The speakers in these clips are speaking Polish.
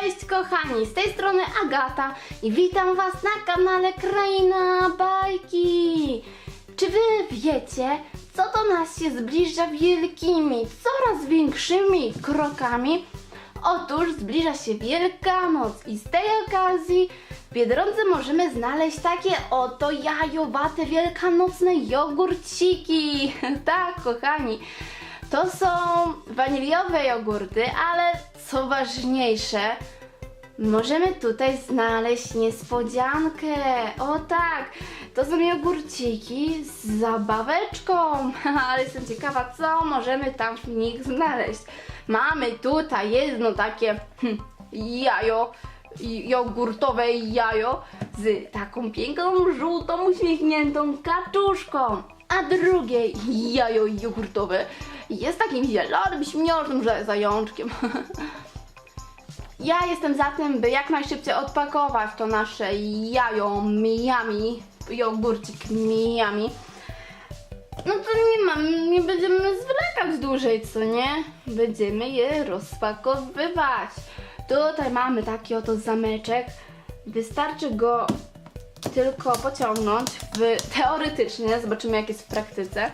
Cześć kochani, z tej strony Agata i witam was na kanale Kraina Bajki. Czy wy wiecie, co do nas się zbliża wielkimi, coraz większymi krokami? Otóż zbliża się Wielkanoc i z tej okazji w Biedronce możemy znaleźć takie oto jajowate wielkanocne jogurciki. tak, kochani. To są waniliowe jogurty, ale co ważniejsze, możemy tutaj znaleźć niespodziankę. O tak, to są jogurciki z zabaweczką. ale jestem ciekawa, co możemy tam w nich znaleźć. Mamy tutaj jedno takie hm, jajo, jogurtowe jajo z taką piękną, żółtą, uśmiechniętą kaczuszką. A drugie jajo jogurtowe jest takim zielonym, śmiesznym że- zajączkiem. Ja jestem za tym, by jak najszybciej odpakować to nasze jajo Miami, jogurcik Miami. No to nie mam, nie będziemy zwlekać dłużej, co nie? Będziemy je rozpakowywać. Tutaj mamy taki oto zameczek. Wystarczy go tylko pociągnąć w teoretycznie, zobaczymy jak jest w praktyce.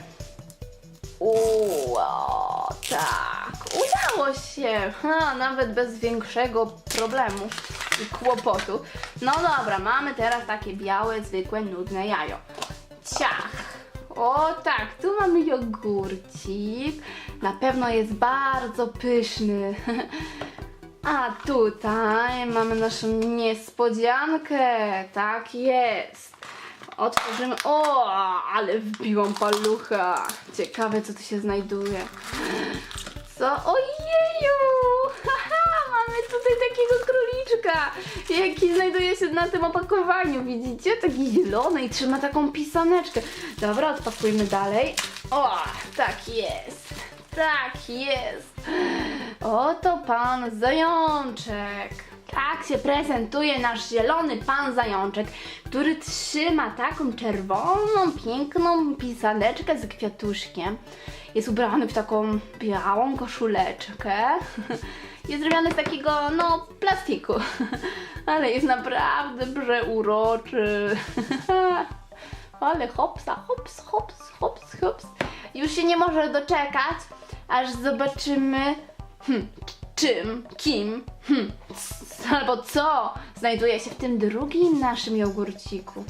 Uuu, tak, udało się, ha, nawet bez większego problemu i kłopotu. No dobra, mamy teraz takie białe, zwykłe, nudne jajo. Ciach! O tak, tu mamy jogurcik, na pewno jest bardzo pyszny. A tutaj mamy naszą niespodziankę, tak jest. Otworzymy. O, ale wbiłam palucha. Ciekawe, co tu się znajduje. Co? Ojeju! Mamy tutaj takiego króliczka, jaki znajduje się na tym opakowaniu. Widzicie? Taki zielony i trzyma taką pisaneczkę. Dobra, odpakujmy dalej. O, tak jest. Tak jest. Oto pan zajączek. Tak się prezentuje nasz zielony pan zajączek, który trzyma taką czerwoną, piękną pisaneczkę z kwiatuszkiem. Jest ubrany w taką białą koszuleczkę. Jest zrobiony z takiego, no, plastiku. Ale jest naprawdę przeuroczy. Ale hopsa, hops, hops, hops, hops. Już się nie może doczekać, aż zobaczymy, hmm, czym, kim, hmm, albo co znajduje się w tym drugim naszym jogurciku.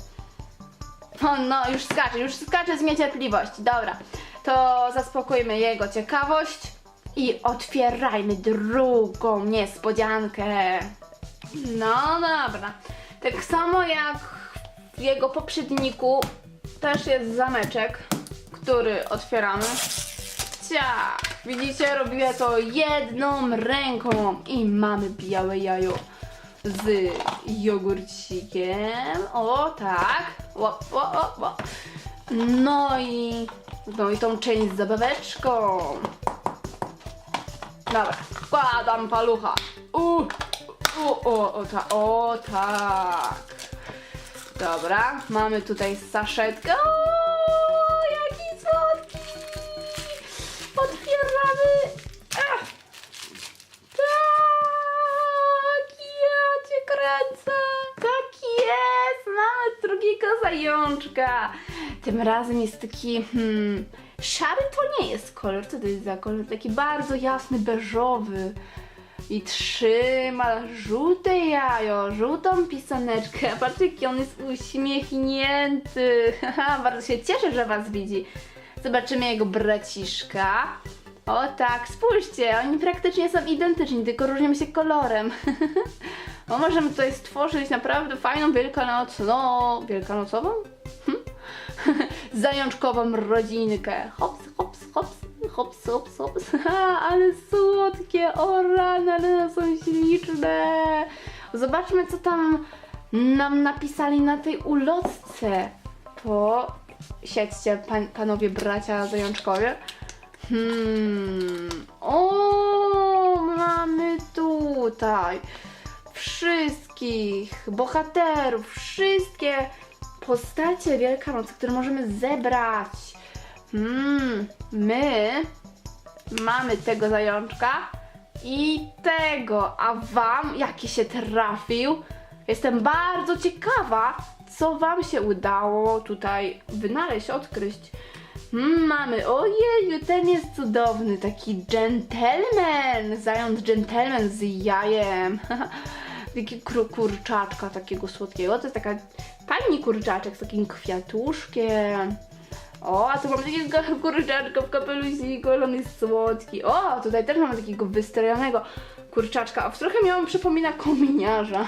O, no, już skacze, już skacze z niecierpliwości. Dobra, to zaspokójmy jego ciekawość i otwierajmy drugą niespodziankę. No dobra. Tak samo jak w jego poprzedniku też jest zameczek, który otwieramy. Widzicie, robię to jedną ręką i mamy białe jajo z jogurcikiem. O tak. O, o, o, o. No i no i tą część z zabaweczką. Dobra, wkładam palucha. U, u, o, o, ta, o tak. Dobra, mamy tutaj saszetkę. O, zajączka. Tym razem jest taki, hmm, szary to nie jest kolor. Co to jest za kolor? Taki bardzo jasny, beżowy. I trzyma żółte jajo, żółtą pisaneczkę. Patrzcie, jaki on jest uśmiechnięty. Bardzo się cieszę, że was widzi. Zobaczymy jego braciszka. O tak, spójrzcie, oni praktycznie są identyczni, tylko różnią się kolorem. o, możemy tutaj stworzyć naprawdę fajną wielkanocną... wielkanocową? Zajączkową rodzinkę. Hops, hops, hops, hops, hops, hops. Ha, ale słodkie, o rany, ale są śliczne. Zobaczmy, co tam nam napisali na tej ulotce. Po... Siedźcie, pan, panowie bracia zajączkowie. Hmm. O, mamy tutaj wszystkich bohaterów, wszystkie postacie Wielkanocy, które możemy zebrać. Hmm. My mamy tego zajączka, i tego. A wam jaki się trafił? Jestem bardzo ciekawa, co wam się udało tutaj wynaleźć, odkryć. Mm, mamy, ojeju, ten jest cudowny, taki gentleman, zając gentleman z jajem. Taki kur- kurczaczka takiego słodkiego, to jest taka pani kurczaczek z takim kwiatuszkiem. O, a tu mam takiego kurczaczka w kapelusiku, ale on jest słodki. O, tutaj też mamy takiego wystrojonego kurczaczka. A trochę mi on przypomina kominiarza.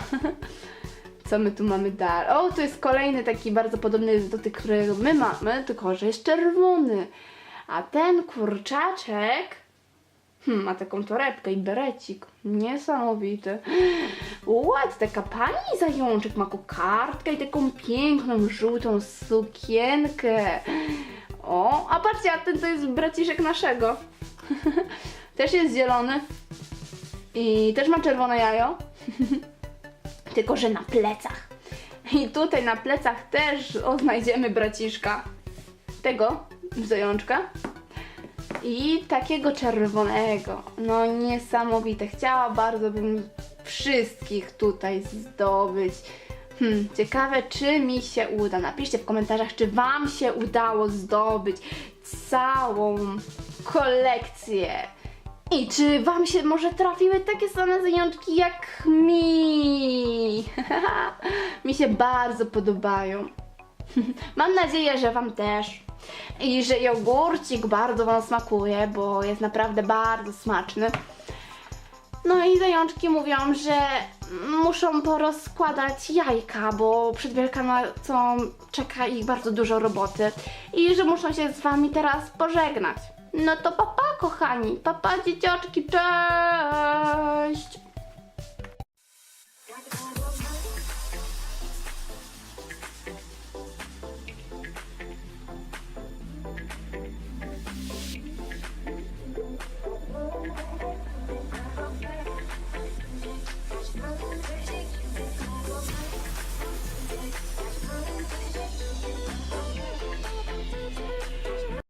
Co my tu mamy dalej? O, to jest kolejny taki bardzo podobny do tych, którego my mamy, tylko że jest czerwony. A ten kurczaczek hmm, ma taką torebkę i berecik. Niesamowity. Ład, taka pani zajączek ma kokardkę i taką piękną, żółtą sukienkę. O, a patrzcie, a ten to jest braciszek naszego. też jest zielony. I też ma czerwone jajo. Tylko, że na plecach. I tutaj na plecach też o, znajdziemy braciszka. Tego zajączka. I takiego czerwonego. No niesamowite. Chciała bardzo bym wszystkich tutaj zdobyć. Hmm, ciekawe, czy mi się uda. Napiszcie w komentarzach, czy Wam się udało zdobyć całą kolekcję. I czy Wam się może trafiły takie same zajączki jak mi? mi się bardzo podobają. Mam nadzieję, że Wam też. I że jogurcik bardzo Wam smakuje, bo jest naprawdę bardzo smaczny. No i zajączki mówią, że muszą porozkładać jajka, bo przed Wielkanocą czeka ich bardzo dużo roboty i że muszą się z Wami teraz pożegnać. No to papa kochani, papa dzieciaczki, cześć!